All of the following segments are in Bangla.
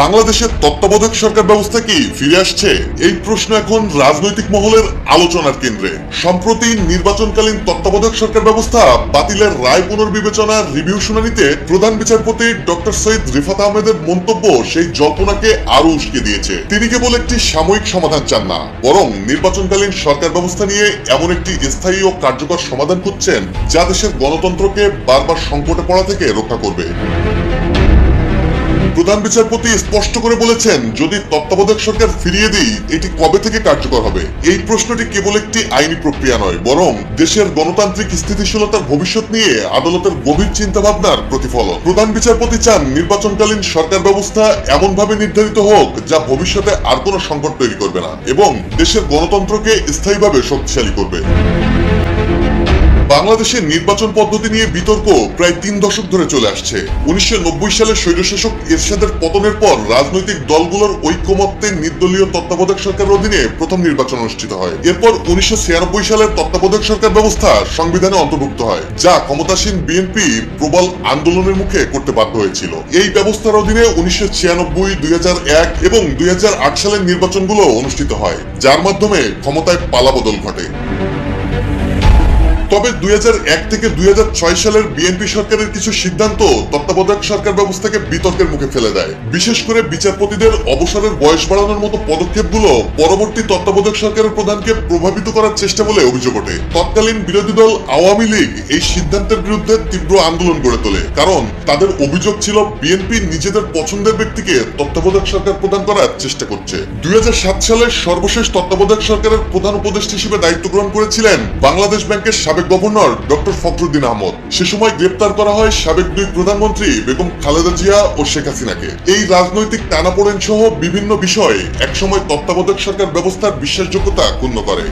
বাংলাদেশের তত্ত্বাবধায়ক সরকার ব্যবস্থা কি ফিরে আসছে? এই প্রশ্ন এখন রাজনৈতিক মহলের আলোচনার কেন্দ্রে। সম্প্রতি নির্বাচনকালীন তত্ত্বাবধায়ক সরকার ব্যবস্থা বাতিলের রায় পুনর্বিবেচনার রিভিউ শুনানিতে প্রধান বিচারপতি ডক্টর সৈয়দ রিফাত আহমেদের মন্তব্য সেই জল্পনাকে আরও উস্কে দিয়েছে। তিনি কেবল একটি সাময়িক সমাধান চান না, বরং নির্বাচনকালীন সরকার ব্যবস্থা নিয়ে এমন একটি স্থায়ী ও কার্যকর সমাধান খুঁজছেন যা দেশের গণতন্ত্রকে বারবার সংকটে পড়া থেকে রক্ষা করবে। প্রধান বিচারপতি স্পষ্ট করে বলেছেন, যদি তত্ত্বাবধায়ক সরকার ফিরিয়ে দিই, এটি কবে থেকে কার্যকর হবে? এই প্রশ্নটি কেবল একটি আইনি প্রক্রিয়া নয়, বরং দেশের গণতান্ত্রিক স্থিতিশীলতার ভবিষ্যৎ নিয়ে আদালতের গভীর চিন্তা ভাবনার প্রতিফলন। প্রধান বিচারপতি চান নির্বাচনকালীন সরকার ব্যবস্থা এমনভাবে নির্ধারিত হোক, যা ভবিষ্যতে আর কোনো সংকট তৈরি করবে না, এবং দেশের গণতন্ত্রকে স্থায়ীভাবে শক্তিশালী করবে। বাংলাদেশের নির্বাচন পদ্ধতি নিয়ে বিতর্ক প্রায় তিন দশক ধরে চলে আসছে। উনিশশো সালে স্বৈরশাসক এরশাদের পতনের পর রাজনৈতিক দলগুলোর ঐক্যমত্যে নির্দলীয় তত্ত্বাবধায়ক সরকারের অধীনে প্রথম নির্বাচন অনুষ্ঠিত হয়। এরপর উনিশশো ছিয়ানব্বই সালের তত্ত্বাবধায়ক সরকার ব্যবস্থা সংবিধানে অন্তর্ভুক্ত হয়, যা ক্ষমতাসীন বিএনপি প্রবল আন্দোলনের মুখে করতে বাধ্য হয়েছিল। এই ব্যবস্থার অধীনে উনিশশো ছিয়ানব্বই, দুই এবং দুই হাজার আট সালের নির্বাচনগুলো অনুষ্ঠিত হয়, যার মাধ্যমে ক্ষমতায় পালাবদল ঘটে। তবে দুই হাজার এক থেকে দুই হাজার ছয় সালের বিএনপি সরকারের কিছু সিদ্ধান্ত তত্ত্বাবধায়ক সরকার ব্যবস্থাকে বিতর্কের মুখে ফেলে দেয়। বিশেষ করে বিচারপতিদের অবসরের বয়স বাড়ানোর মতো পদক্ষেপগুলো পরবর্তী তত্ত্বাবধায়ক সরকারের প্রধানকে প্রভাবিত করার চেষ্টা বলে অভিযোগ ওঠে। তৎকালীন বিরোধী দল আওয়ামী লীগ এই সিদ্ধান্তের বিরুদ্ধে তীব্র আন্দোলন গড়ে তোলে। কারণ তাদের অভিযোগ ছিল বিএনপি নিজেদের পছন্দের ব্যক্তিকে তত্ত্বাবধায়ক সরকার প্রদান করার চেষ্টা করছে। দুই সালের সর্বশেষ তত্ত্বাবধায়ক সরকারের প্রধান উপদেষ্টা হিসেবে দায়িত্ব গ্রহণ করেছিলেন বাংলাদেশ ব্যাংকের সাবেক গভর্নর ডক্টর ফখরুদ্দিন আহমদ। সে সময় গ্রেপ্তার করা হয় সাবেক দুই প্রধানমন্ত্রী বেগম খালেদা জিয়া ও শেখ হাসিনাকে। এই রাজনৈতিক টানাপোড়েন সহ বিভিন্ন বিষয়ে একসময় তত্ত্বাবধায়ক সরকার ব্যবস্থার বিশ্বাসযোগ্যতা ক্ষুণ্ণ করে।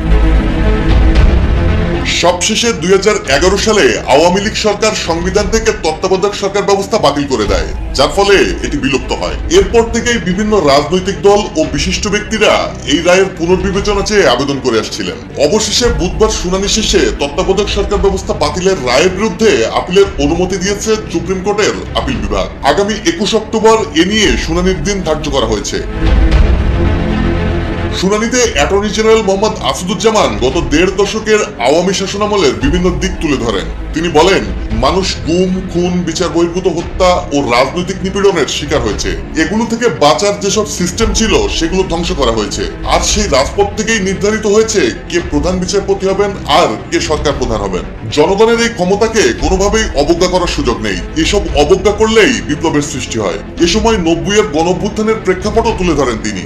সবশেষে দুই হাজার এগারো সালে আওয়ামী লীগ সরকার সংবিধান থেকে তত্ত্বাবধায়ক সরকার ব্যবস্থা বাতিল করে দেয়, যার ফলে এটি বিলুপ্ত হয়। এরপর থেকেই বিভিন্ন রাজনৈতিক দল ও বিশিষ্ট ব্যক্তিরা এই রায়ের পুনর্বিবেচনা চেয়ে আবেদন করে আসছিলেন। অবশেষে বুধবার শুনানি শেষে তত্ত্বাবধায়ক সরকার ব্যবস্থা বাতিলের রায়ের বিরুদ্ধে আপিলের অনুমতি দিয়েছে সুপ্রিম কোর্টের আপিল বিভাগ। আগামী একুশ অক্টোবর এ নিয়ে শুনানির দিন ধার্য করা হয়েছে। শুনানিতে অ্যাটর্নি জেনারেল মোহাম্মদ আসাদুজ্জামান গত দেড় দশকের আওয়ামী শাসনামলের বিভিন্ন দিক তুলে ধরেন। তিনি বলেন, মানুষ গুম, খুন, বিচার বহির্ভূত হত্যা ও রাজনৈতিক নিপীড়নের শিকার হয়েছে। এগুলো থেকে বাঁচার যেসব সিস্টেম ছিল, সেগুলো ধ্বংস করা হয়েছে। আর সেই রাজপথ থেকেই নির্ধারিত হয়েছে কে প্রধান বিচারপতি হবেন আর কে সরকার প্রধান হবেন। জনগণের এই ক্ষমতাকে কোনোভাবেই অবজ্ঞা করার সুযোগ নেই। এসব অবজ্ঞা করলেই বিপ্লবের সৃষ্টি হয়। এ সময় নব্বইয়ের গণভ্যুত্থানের প্রেক্ষাপটও তুলে ধরেন তিনি।